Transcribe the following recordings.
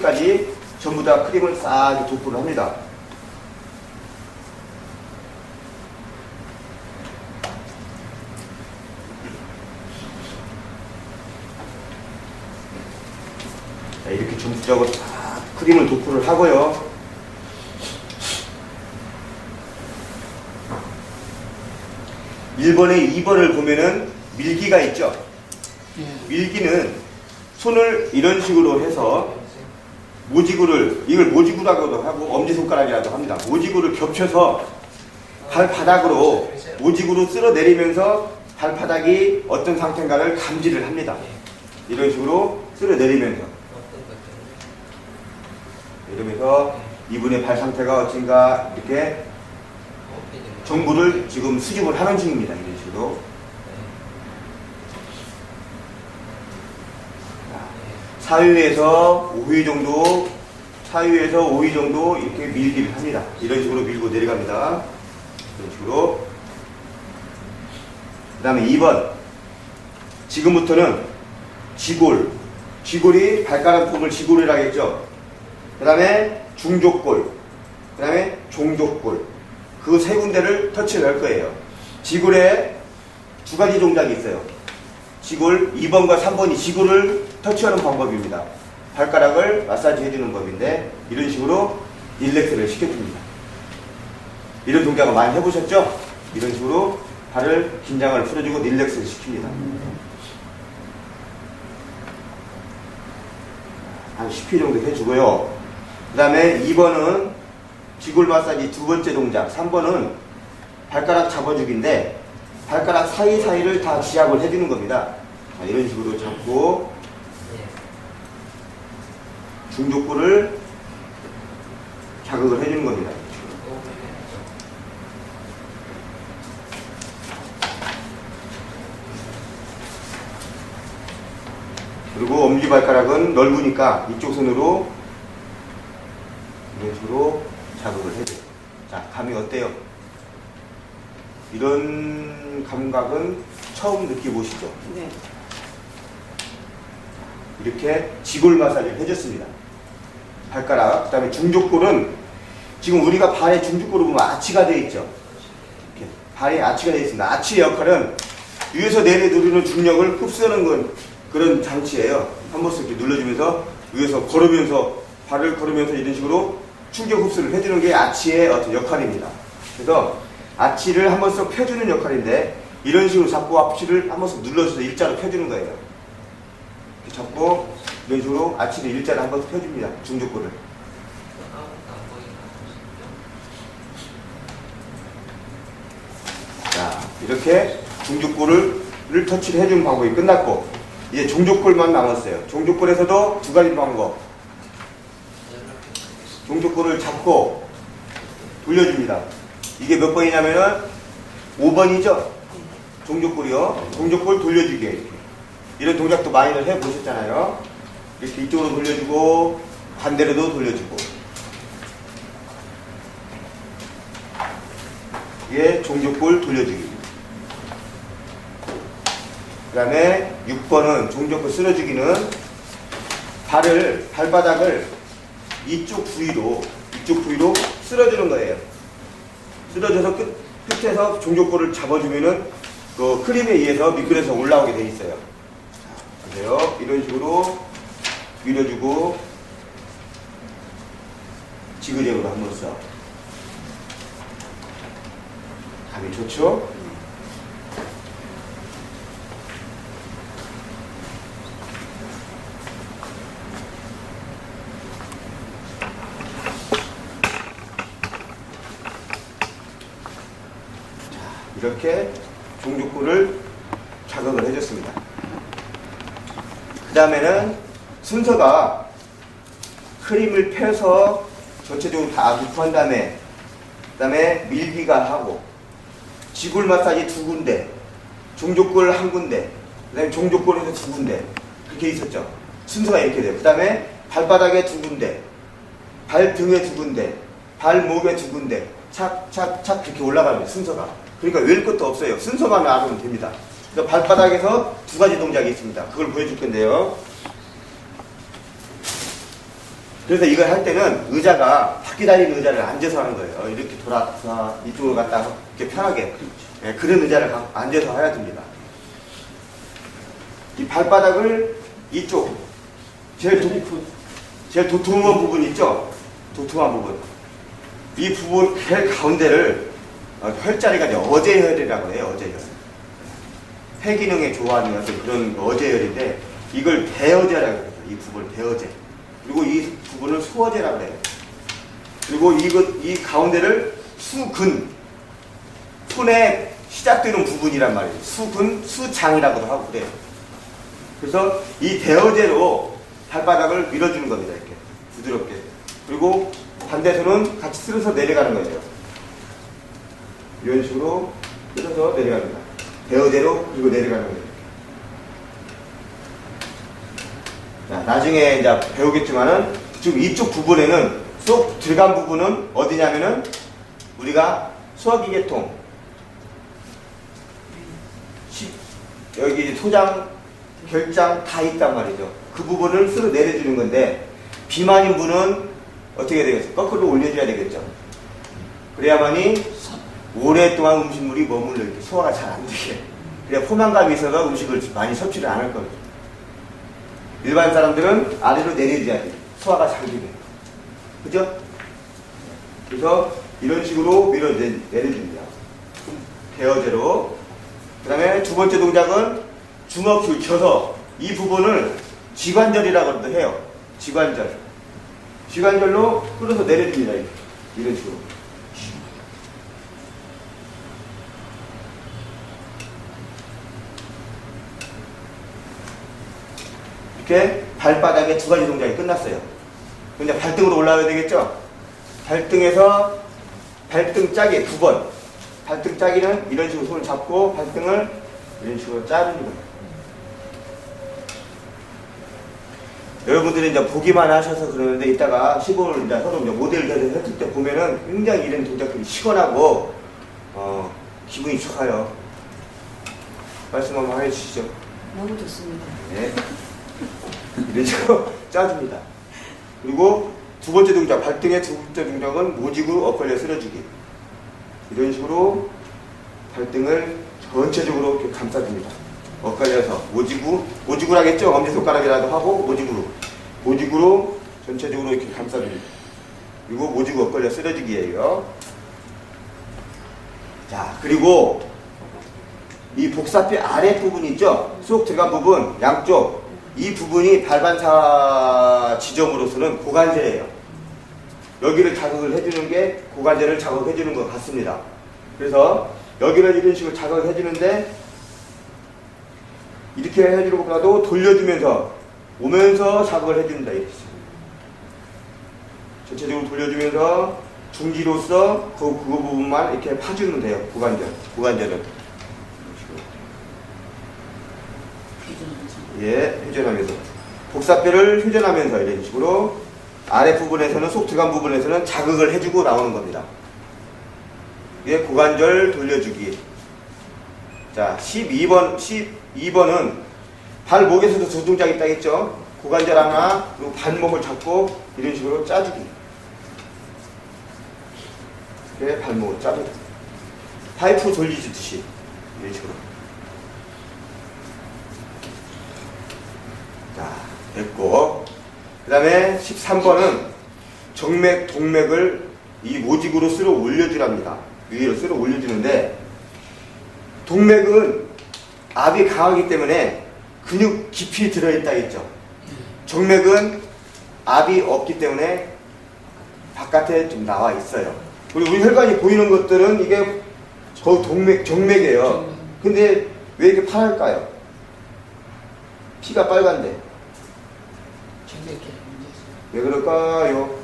까지 전부 다 크림을 싹 도포를 합니다. 자, 이렇게 전부적으로 다 크림을 도포를 하고요. 일번에 2번을 보면은 밀기가 있죠. 밀기는 손을 이런 식으로 해서 모지구를 이걸 모지구라고도 하고 엄지손가락이라고 합니다. 모지구를 겹쳐서 발바닥으로 모지구로 쓸어 내리면서 발바닥이 어떤 상태인가를 감지를 합니다. 이런 식으로 쓸어 내리면서 이러면서 이분의 발 상태가 어딘가 이렇게 정보를 지금 수집을 하는 중입니다. 이런 식으로 사유에서 5위 정도, 사유에서 5위 정도 이렇게 밀기를 합니다. 이런 식으로 밀고 내려갑니다. 이런 식으로. 그 다음에 2번. 지금부터는 지골. 지골이 발가락 폼을 지골이라고 했죠. 그 다음에 중족골. 그 다음에 종족골. 그 세 군데를 터치를 할 거예요. 지골에 두 가지 동작이 있어요. 지골 2번과 3번이 지골을 터치하는 방법입니다. 발가락을 마사지 해주는 법인데 이런 식으로 릴렉스를 시켜줍니다. 이런 동작을 많이 해보셨죠? 이런 식으로 발을 긴장을 풀어주고 릴렉스를 시킵니다. 한 10회 정도 해주고요. 그 다음에 2번은 지골 마사지 두 번째 동작, 3번은 발가락 잡아주기인데 발가락 사이사이를 다 지압을 해주는 겁니다. 자, 이런 식으로 잡고 중족부를 자극을 해주는 겁니다. 그리고 엄지발가락은 넓으니까 이쪽 손으로 이런 식으로 자극을 해줘요. 자, 감이 어때요? 이런 감각은 처음 느껴보시죠? 네. 이렇게 지골 마사지를 해줬습니다. 발가락, 그 다음에 중족골은 지금 우리가 발에 중족골을 보면 아치가 되어 있죠. 이렇게 발에 아치가 되어 있습니다. 아치의 역할은 위에서 내려 누르는 중력을 흡수하는 건 그런 장치예요. 한 번씩 이렇게 눌러주면서 위에서 걸으면서 발을 걸으면서 이런 식으로 충격 흡수를 해주는 게 아치의 어떤 역할입니다. 그래서 아치를 한 번씩 펴주는 역할인데 이런 식으로 잡고 아치를 한 번씩 눌러줘서 일자로 펴주는 거예요. 잡고 식으로 아치를 일자로 한 번씩 펴줍니다. 중족골을. 자, 이렇게 중족골을 터치를 해주는 방법이 끝났고, 이제 종족골만 남았어요. 종족골에서도 두 가지 방법. 종족골을 잡고 돌려줍니다. 이게 몇 번이냐면은 5번이죠? 종족골이요. 종족골 돌려주기. 이렇게. 이런 동작도 많이들 해보셨잖아요. 이렇게 이쪽으로 돌려주고, 반대로도 돌려주고. 이게 종족골 돌려주기. 그 다음에 6번은 종족골 쓸어주기는 발을, 발바닥을 이쪽 부위로, 이쪽 부위로 쓸어주는 거예요. 쓸어줘서 끝, 끝에서 종족골을 잡아주면은 그 크림에 의해서 미끌어서 올라오게 돼 있어요. 자, 보세요. 이런 식으로 밀어주고 지그재그로 한번 써. 감이 좋죠? 이렇게 종족골을 자극을 해줬습니다. 그 다음에는 순서가 크림을 펴서 전체적으로 다 도포한 다음에 그 다음에 밀기가 하고 지골 마사지 두 군데 종족골 한 군데 그 다음에 종족골에서 두 군데 그렇게 있었죠. 순서가 이렇게 돼요. 그 다음에 발바닥에 두 군데 발등에 두 군데 발목에 두 군데 착착착 그렇게 올라가는 거예요. 순서가. 그러니까 외울 것도 없어요. 순서만 알아보면 됩니다. 그러니까 발바닥에서 두 가지 동작이 있습니다. 그걸 보여줄 건데요. 그래서 이걸 할 때는 의자가 바퀴 달린 의자를 앉아서 하는 거예요. 이렇게 돌아서 이쪽으로 갔다 이렇게 편하게 예, 그런 의자를 가- 앉아서 해야 됩니다. 이 발바닥을 이쪽 제일 도, 제일 도톰한 부분 있죠? 도톰한 부분. 이 부분 제일 가운데를 어, 혈자리가 어제혈이라고 해요. 어제혈. 폐기능에 좋아하는 어떤 그런 어제혈인데 이걸 대어제라고 해요. 이 부분 대어제. 그리고 이 부분을 수어제라고 해요. 그리고 이것 이 가운데를 수근 손에 시작되는 부분이란 말이에요. 수근 수장이라고도 하고 그래요. 그래서 이 대어제로 발바닥을 밀어주는 겁니다. 이렇게 부드럽게. 그리고 반대손은 같이 쓸어서 내려가는 거예요. 이런 식으로 쓸어서 내려갑니다. 대어제로 그리고 내려가는 거예요. 자, 나중에 이제 배우겠지만은 지금 이쪽 부분에는 쏙 들어간 부분은 어디냐면은 우리가 수화기계통 시- 여기 소장 결장 다 있단 말이죠. 그 부분을 쓸어 내려주는 건데 비만인 분은 어떻게 되겠어요? 거꾸로 올려줘야 되겠죠. 그래야만이 오랫동안 음식물이 머물러 이렇게 소화가 잘 안 되게. 그래야 포만감이 있어서 음식을 많이 섭취를 안 할 거예요. 일반 사람들은 아래로 내려줘야 돼요. 소화가 잘 되게. 그죠? 그래서 이런 식으로 밀어 내, 내려줍니다. 대어제로. 그 다음에 두 번째 동작은 주먹을 켜서 이 부분을 지관절이라고도 해요. 지관절. 지관절로 끌어서 내려줍니다. 이런 식으로. 이렇게 발바닥에 두 가지 동작이 끝났어요. 근데 발등으로 올라와야 되겠죠? 발등에서 발등 짜기 두 번. 발등 짜기는 이런 식으로 손을 잡고 발등을 이런 식으로 짜는 거예요. 여러분들이 이제 보기만 하셔서 그러는데 이따가 시골 이제 서로 이제 모델 대회를 했을 때 보면은 굉장히 이런 동작들이 시원하고 어, 기분이 좋아요. 말씀 한번 해주시죠. 너무 좋습니다. 네. 이런 식으로 짜줍니다. 그리고 두 번째 동작, 발등의 두 번째 동작은 모지구 엇걸려 쓸어주기. 이런 식으로 발등을 전체적으로 이렇게 감싸줍니다. 엇갈려서 모지구, 모지구라겠죠? 엄지손가락이라도 하고 모지구로. 모지구로 전체적으로 이렇게 감싸줍니다. 그리고 모지구 엇걸려 쓸어주기예요. 자, 그리고 이 복사뼈 아랫부분 있죠? 쏙 들어간 부분, 양쪽. 이 부분이 발반사 지점으로서는 고관절이에요. 여기를 자극을 해주는 게 고관절을 자극해주는 것 같습니다. 그래서 여기를 이런 식으로 자극해주는데 이렇게 해주는 것보다도 돌려주면서 오면서 자극을 해준다. 이렇게. 전체적으로 돌려주면서 중지로서 그, 그 부분만 이렇게 파주면 돼요. 고관절. 고관절은. 예, 회전하면서. 복사뼈를 회전하면서 이런 식으로 아랫부분에서는 속 들어간 부분에서는 자극을 해주고 나오는 겁니다. 이게 고관절 돌려주기. 자, 12번, 12번은 발목에서도 두 동작 있다 했죠? 고관절 하나, 그리고 발목을 잡고 이런 식으로 짜주기. 이렇게 발목을 짜줍니다. 파이프 돌리듯이 이런 식으로. 자, 됐고. 그 다음에 13번은 정맥, 동맥을 이 모직으로 쓸어 올려주랍니다. 위로 쓸어 올려주는데, 동맥은 압이 강하기 때문에 근육 깊이 들어있다 했죠. 정맥은 압이 없기 때문에 바깥에 좀 나와 있어요. 그리고 우리 혈관이 보이는 것들은 이게 거의 동맥, 정맥이에요. 근데 왜 이렇게 파랄까요? 피가 빨간데. 왜 그럴까요?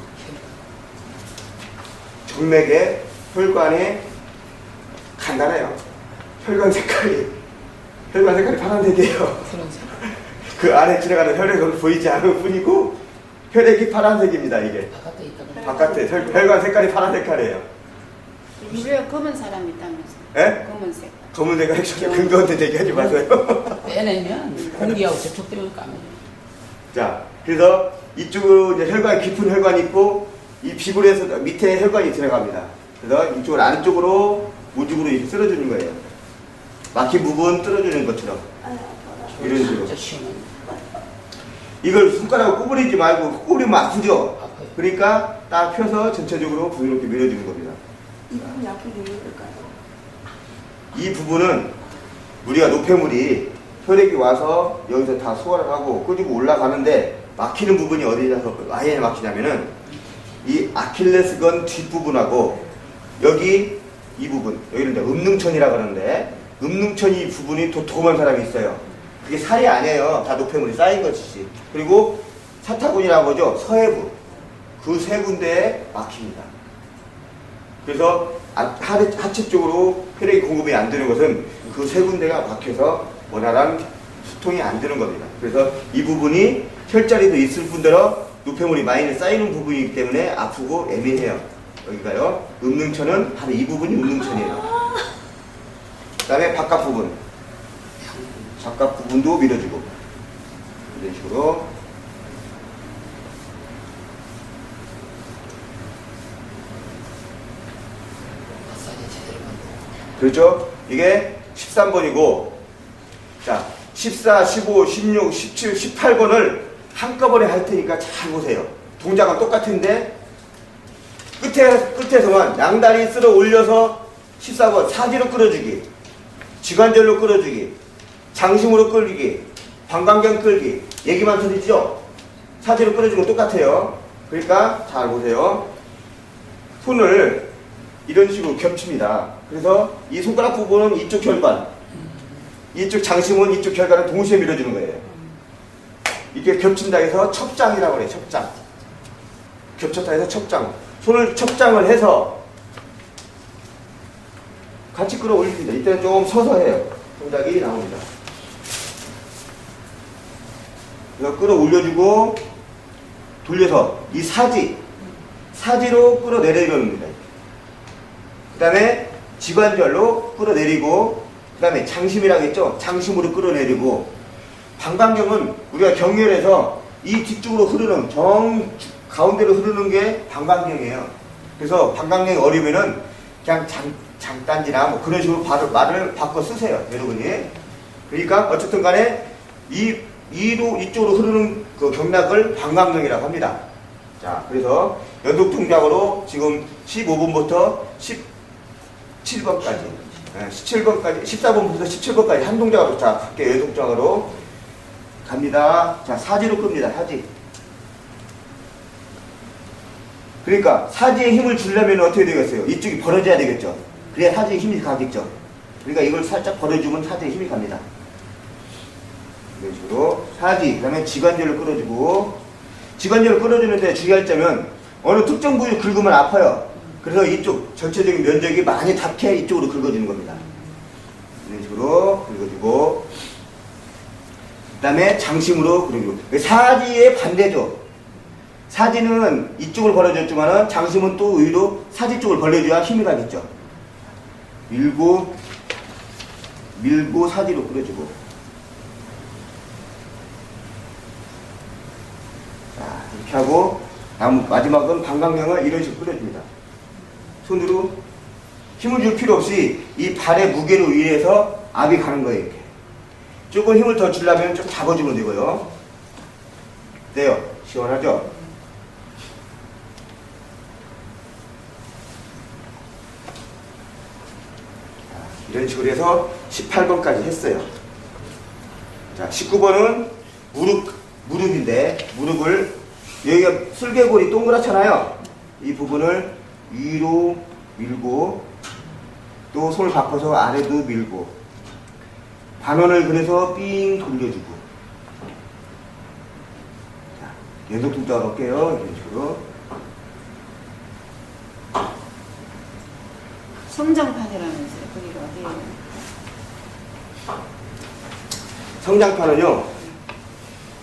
정맥에 혈관에 간단해요. 혈관 색깔이 혈관 색깔이 파란색이에요. 그 안에 지나가는 혈액은 보이지 않을 뿐이고 혈액이 파란색입니다. 이게 바깥에 있다가 바깥에 혈, 혈관 색깔이 파란 색깔이에요. 유리에 검은 사람이 있다면서. 예? 검은색. 검은 색깔 근거한테 얘기하지 마세요. 빼내면 공기하고 접촉되면 까매요. 자, 그래서 이쪽으로 이제 혈관이 깊은 혈관이 있고 이 비불에서 밑에 혈관이 들어갑니다. 그래서 이쪽을 안쪽으로 우측으로 이렇게 쓸어주는 거예요. 막힌 부분 뚫어주는 것처럼 이런 식으로. 이걸 손가락으로 구부리지 말고 구부리면 아프죠. 아파요. 그러니까 딱 펴서 전체적으로 부드럽게 밀어주는 겁니다. 이 부분이 아프게 왜 그럴까요? 이 부분은 우리가 노폐물이 혈액이 와서 여기서 다 소화를 하고 끄지고 올라가는데 막히는 부분이 어디서 아예 막히냐면은 이 아킬레스건 뒷부분하고 여기 이 부분 여기는 이제 음능천이라 그러는데 음능천 이 부분이 도톰한 사람이 있어요. 그게 살이 아니에요. 다 노폐물이 쌓인 것이지. 그리고 사타구니라고 하죠. 서해부 그 세 군데에 막힙니다. 그래서 아- 하체, 쪽으로 혈액이 공급이 안 되는 것은 그 세 군데가 막혀서 원활한 수통이 안 되는 겁니다. 그래서 이 부분이 혈자리도 있을 뿐더러 노폐물이 많이 쌓이는 부분이기 때문에 아프고 애매해요. 여기가요. 음능천은 바로 이 부분이 음능천이에요. 그 다음에 바깥 부분. 바깥 부분도 밀어주고. 이런 식으로. 그렇죠? 이게 13번이고, 자, 14, 15, 16, 17, 18번을 한꺼번에 할 테니까 잘 보세요. 동작은 똑같은데, 끝에, 끝에서만 양다리 쓸어 올려서 14번 사지로 끌어주기, 지관절로 끌어주기, 장심으로 끌기, 방광경 끌기, 얘기만 들리죠? 사지로 끌어주는 건 똑같아요. 그러니까 잘 보세요. 손을 이런 식으로 겹칩니다. 그래서 이 손가락 부분은 이쪽 혈관, 이쪽 장심은 이쪽 혈관을 동시에 밀어주는 거예요. 이게 겹친다 해서 첩장이라고 그래요. 첩장. 겹쳤다 해서 첩장. 손을 첩장을 해서 같이 끌어올립니다. 이때는 조금 서서 해요. 동작이 나옵니다. 그래서 끌어올려주고 돌려서 이 사지, 사지로 끌어내리려는 겁니다. 그 다음에 지관절로 끌어내리고 그 다음에 장심이라고 했죠 장심으로 끌어내리고 방광경은 우리가 경혈에서 이 뒤쪽으로 흐르는 정 가운데로 흐르는 게 방광경이에요 그래서 방광경이 어려우면은 그냥 장, 장단지나 뭐 그런 식으로 말을, 말을 바꿔 쓰세요 여러분이 그러니까 어쨌든 간에 이 이로 이쪽으로 흐르는 그 경락을 방광경이라고 합니다 자 그래서 연속 동작으로 지금 15분부터 10 17번까지. 17번까지, 14번부터 17번까지 한 동작으로 자, 갈게요. 연속장으로 갑니다. 자, 사지로 끕니다. 사지. 그러니까 사지에 힘을 주려면 어떻게 되겠어요? 이쪽이 벌어져야 되겠죠. 그래야 사지에 힘이 가겠죠. 그러니까 이걸 살짝 벌어주면 사지에 힘이 갑니다. 이런 식으로 사지, 그 다음에 지관절을 끌어주고 지관절을 끌어주는데 주의할 점은 어느 특정 부위를 긁으면 아파요. 그래서 이쪽 전체적인 면적이 많이 닿게 이쪽으로 긁어주는 겁니다. 이런 식으로 긁어주고 그 다음에 장심으로 긁어주고 사지의 반대죠. 사지는 이쪽을 벌어줬지만은 장심은 또 의로 사지 쪽을 벌려줘야 힘이 가겠죠. 밀고 밀고 사지로 끌어주고 자 이렇게 하고 다음 마지막은 방광경을 이런 식으로 끌어줍니다. 손으로 힘을 줄 필요 없이 이 발의 무게로 의해서 압이 가는 거예요. 이렇게. 조금 힘을 더 주려면 좀 잡아주면 되고요. 돼요. 시원하죠? 자, 이런 식으로 해서 18번까지 했어요. 자, 19번은 무릎, 무릎인데, 무릎을, 여기가 슬개골이 동그랗잖아요. 이 부분을 위로 밀고, 또 손을 바꿔서 아래도 밀고, 반원을 그래서 삥 돌려주고. 자, 연속 동작을 할게요. 이런 식으로. 성장판이라면서요. 거기가 어디예요? 성장판은요,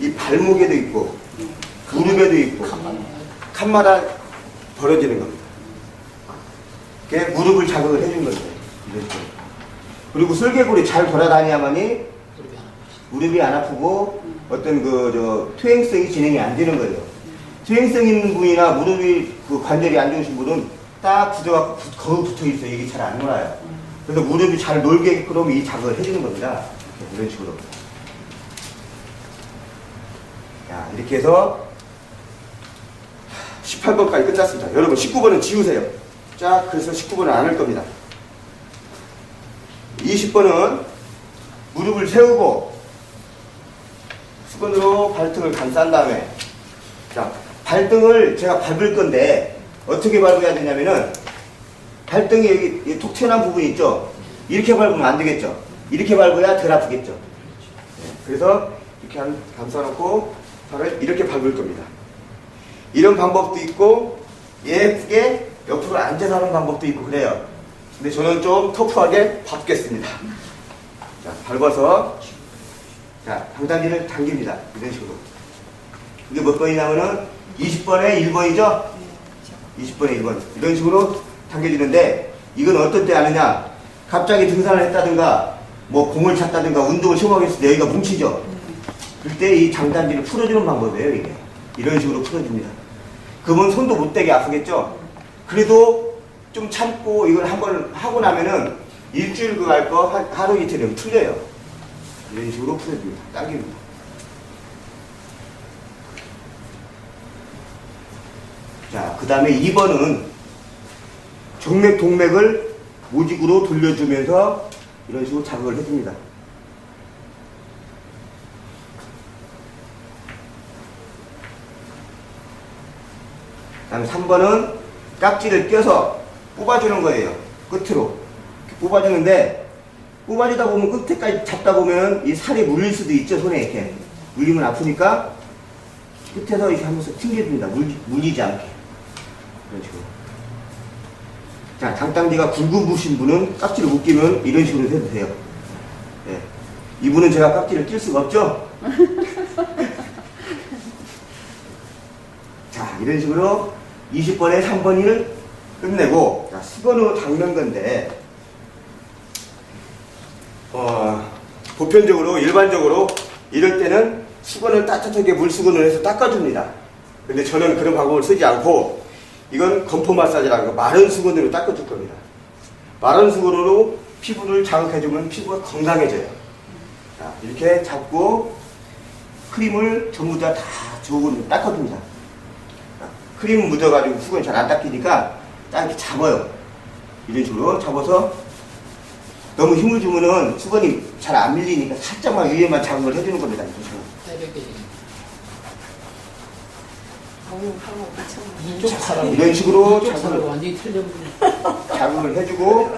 이 발목에도 있고, 네. 무릎에도 있고, 칸마다 벌어지는 겁니다. 그게 무릎을 자극을 해준 거죠. 이런 식으로. 그리고 슬개골이 잘 돌아다녀야만이 무릎이 안 아프고 어떤 그 저 퇴행성이 진행이 안 되는 거예요. 퇴행성 있는 분이나 무릎이 그 관절이 안 좋으신 분은 딱 굳어갖고 붙- 거의 붙어 있어요. 이게 잘 안 놀아요. 그래서 무릎이 잘 놀게끔 이 작업을 해주는 겁니다. 이런 식으로. 자, 이렇게 해서 18번까지 끝났습니다. 여러분 19번은 지우세요. 자, 그래서 19번은 안 할 겁니다. 20번은 무릎을 세우고 수건으로 발등을 감싼 다음에 자, 발등을 제가 밟을 건데 어떻게 밟아야 되냐면은 여기, 여기 톡 튀어나온 부분이 있죠? 이렇게 밟으면 안 되겠죠? 이렇게 밟아야 덜 아프겠죠? 네, 그래서 이렇게 한- 감싸놓고 발을 이렇게 밟을 겁니다. 이런 방법도 있고 예쁘게 옆으로 앉아서 하는 방법도 있고 그래요. 근데 저는 좀 터프하게 밟겠습니다. 자, 밟아서 자, 당당기를 당깁니다. 이런 식으로. 이게 몇 번이냐면은 20번에 1번이죠? 20번에 1번. 이런 식으로 당겨지는데 이건 어떤 때 하느냐? 갑자기 등산을 했다든가 뭐 공을 찼다든가 운동을 심하게 했을 때 여기가 뭉치죠? 그때 이 장단지를 풀어주는 방법이에요, 이게. 이런 식으로 풀어줍니다. 그러면 손도 못 대게 아프겠죠? 그래도 좀 참고 이걸 한번 하고 나면은 일주일 그할거 하루 이틀이면 풀려요. 이런 식으로 풀어줍니다. 당깁니다. 자, 그 다음에 2번은 정맥, 동맥을 모직으로 돌려주면서 이런 식으로 자극을 해줍니다. 다음 3번은 깍지를 껴서 뽑아주는 거예요. 끝으로. 뽑아주는데, 뽑아주다 보면 끝에까지 잡다 보면 이 살이 물릴 수도 있죠, 손에 이렇게. 물리면 아프니까 끝에서 이렇게 하면서 튕겨줍니다. 물리, 물리지 않게. 이런 식으로. 자, 장땅지가 굵은 부신 분은 깍지를 못 끼면 이런 식으로 해도 돼요. 예. 이분은 제가 깍지를 낄 수가 없죠? 자, 이런 식으로 20번에 3번을 끝내고, 자, 수건으로 닦는 건데, 어, 보편적으로, 일반적으로, 이럴 때는 수건을 따뜻하게 물수건을 해서 닦아줍니다. 근데 저는 그런 방법을 쓰지 않고, 이건 건포 마사지라는 거, 마른 수건으로 닦아줄 겁니다. 마른 수건으로 피부를 자극해주면 피부가 건강해져요. 자, 이렇게 잡고, 크림을 전부 다 다 좋은 닦아줍니다. 크림 묻어가지고 수건이 잘 안 닦이니까 딱 이렇게 잡아요. 이런 식으로 잡아서 너무 힘을 주면은 수건이 잘 안 밀리니까 살짝만 위에만 자극을 해주는 겁니다. 이런 식으로. 이런 식으로 자극을, 완전히 틀려버리네. 자극을 해주고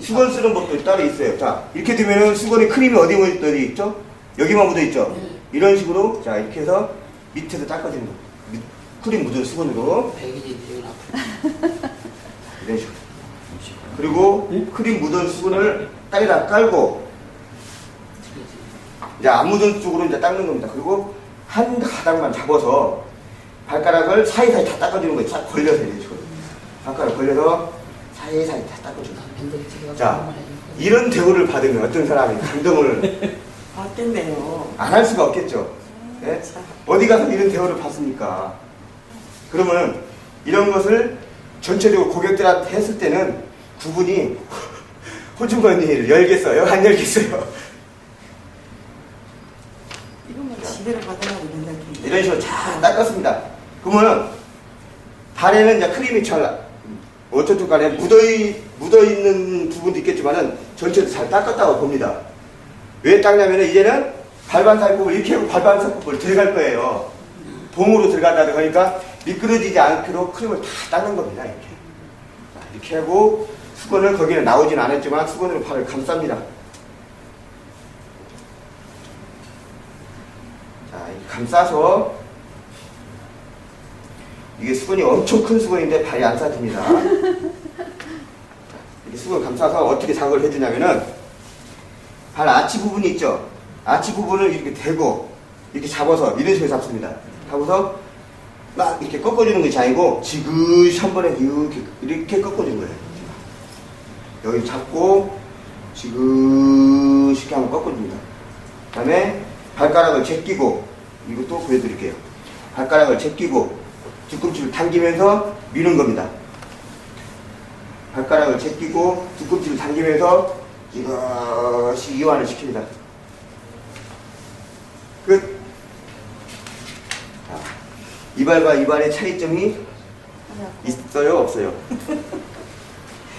수건 쓰는 법도 따로 있어요. 자, 이렇게 되면은 수건에 크림이 어디 묻어 있죠? 여기만 묻어 있죠? 이런 식으로 자, 이렇게 해서 밑에서 닦아주는 거. 밑- 크림 묻은 수건으로 백이지 이건 아프다. 이런 식으로. 그리고 크림 묻은 수건을 땅에다 깔고. 이제 안 묻은 쪽으로 이제 닦는 겁니다. 그리고 한 가닥만 잡아서 발가락을 사이사이 다 닦아주는 거예요. 쫙 걸려서 식으로. 발가락 걸려서 사이사이 다 닦아주는 거예요. 자, 이런 대우를 받으면 어떤 사람이 감동을 어땠네요. 안 할 수가 없겠죠. 예? 참. 어디 가서 이런 대우를 받습니까? 그러면 이런 것을 전체적으로 고객들한테 했을 때는 그분이 호주머니를 열겠어요? 안 열겠어요? 이거만 지대로 받아가고 게. 이런 식으로 잘 닦았습니다. 그러면 발에는 이제 크림이 잘 어쨌든 간에 묻어있, 묻어있는 부분도 있겠지만은 전체를 잘 닦았다고 봅니다. 왜 닦냐면은 이제는 발반사법을 이렇게 하고 발반사법을 들어갈 거예요. 봉으로 들어간다든가 그러니까 미끄러지지 않도록 크림을 다 닦는 겁니다. 이렇게. 자, 이렇게 하고 수건을 거기는 나오진 않았지만 수건으로 발을 감쌉니다. 자, 이 감싸서 이게 수건이 엄청 큰 수건인데 발이 안 싸집니다. 이렇게 수건 감싸서 어떻게 작업을 해주냐면은 발 아치 부분이 있죠. 아치 부분을 이렇게 대고 이렇게 잡아서 이런 식으로 잡습니다. 잡아서 막 이렇게 꺾어주는 것이 아니고 지그시 한 번에 이렇게 이렇게 꺾어주는 거예요. 여기 잡고 지그시 이렇게 한번 꺾어줍니다. 그 다음에 발가락을 제끼고 이것도 보여드릴게요. 발가락을 제끼고 뒤꿈치를 당기면서 미는 겁니다. 발가락을 제끼고 뒤꿈치를 당기면서 이것이 이완을 시킵니다. 끝. 자, 이발과 이발의 차이점이 있어요, 없어요?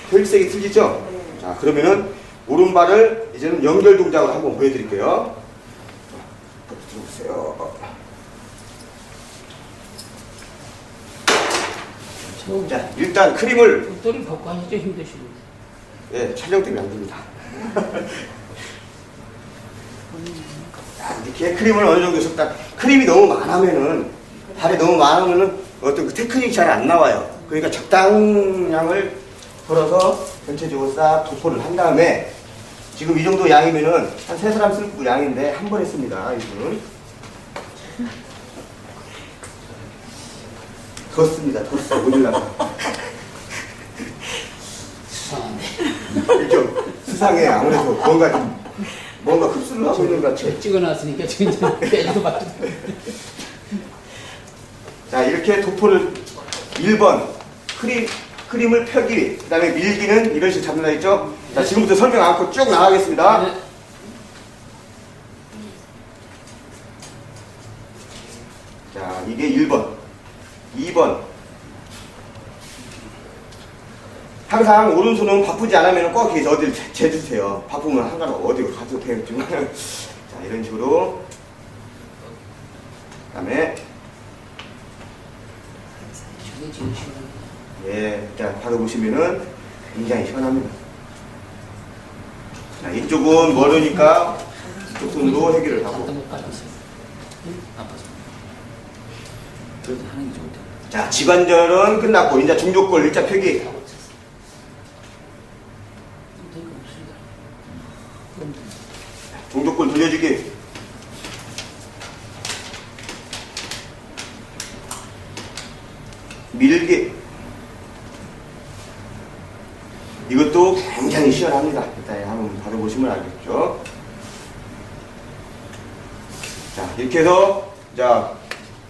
혈색이 틀리죠? 네. 자, 그러면은 오른발을 이제는 연결 동작을 한번 보여드릴게요. 자, 들어보세요. 자, 일단 크림을 옷들을 벗고 하시죠 힘드시고. 예, 촬영 때문에 안 됩니다. 자, 이렇게 크림을 어느 정도 섞다. 크림이 너무 많으면은, 발에 너무 많으면은 어떤 그 테크닉이 잘 안 나와요. 그러니까 적당량을 걸어서 전체적으로 싹 도포를 한 다음에 지금 이 정도 양이면은 한 세 사람 쓸 양인데 한 번 했습니다, 씁니다, 더 써, 모질라서. 수상한데. 좀 수상해 아무래도 뭔가 좀 뭔가 흡수를 하고 있는 것 같아. 찍어놨으니까 지금 이제 빼지도 말도. 자 이렇게 도포를 1번 크림 크림을 펴기 그 다음에 밀기는 이런 식으로 잡는다 했죠. 자 지금부터 설명 않고 쭉 나가겠습니다. 네. 자 이게 1번 2번 항상 오른손은 바쁘지 않으면 꼭 이렇게 어디를 재- 재주세요. 바쁘면 한가로 어디 가도 되겠지만 자 이런 식으로 그 다음에 예, 자, 받아보시면은 굉장히 시원합니다. 자, 이쪽은 멀으니까 이쪽 손으로 해결을 하고. 텐데. 자, 집안절은 끝났고, 이제 중족골 일자. 그럼 중족골 돌려주기. 밀기. 이것도 굉장히 시원합니다. 일단 한번 받아보시면 알겠죠. 자, 이렇게 해서, 자,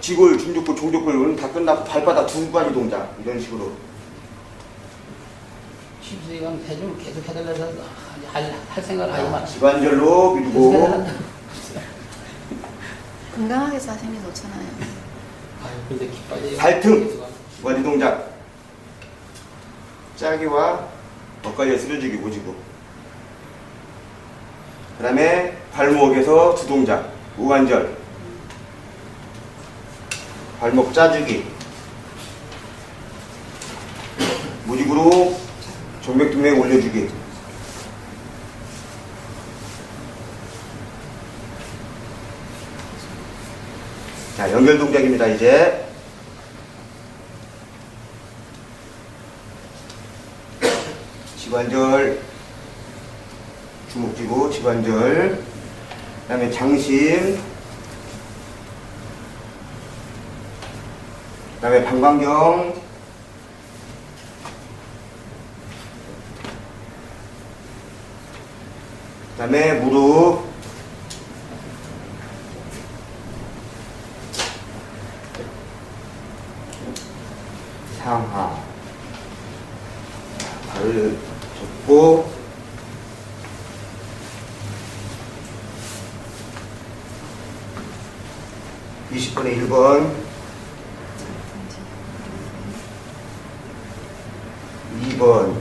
지골, 중족골, 종족골은 다 끝나고 발바닥 두 가지 동작. 이런 식으로. 심수이가 해주면 계속 해달라서 할, 할 생각을 하지 마. 집안절로 밀고, 건강하게 사시는 게 좋잖아요. 아유, 근데 기빠져. 발등. 두 가지 동작. 짜기와 엇갈려 쓰러지기 모지고. 그 다음에 발목에서 두 동작. 우관절. 발목 짜주기. 무직으로 정맥등맥 올려주기. 자, 연결 동작입니다, 이제. 지관절 주먹 쥐고 지관절 그 다음에 장심 그 다음에 방광경 그 다음에 무릎 상하 발을 접고 이십 분의 1번 2번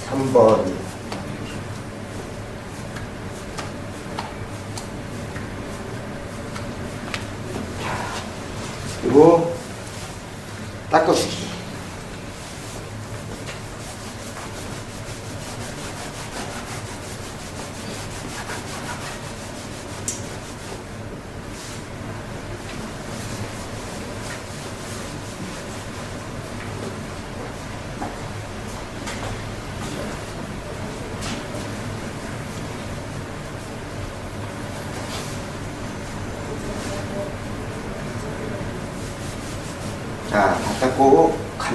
삼번 그리고 닦아주기. 자, 다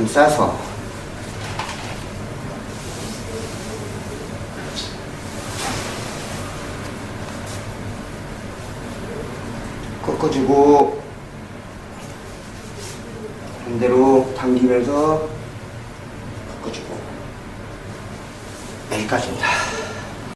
닦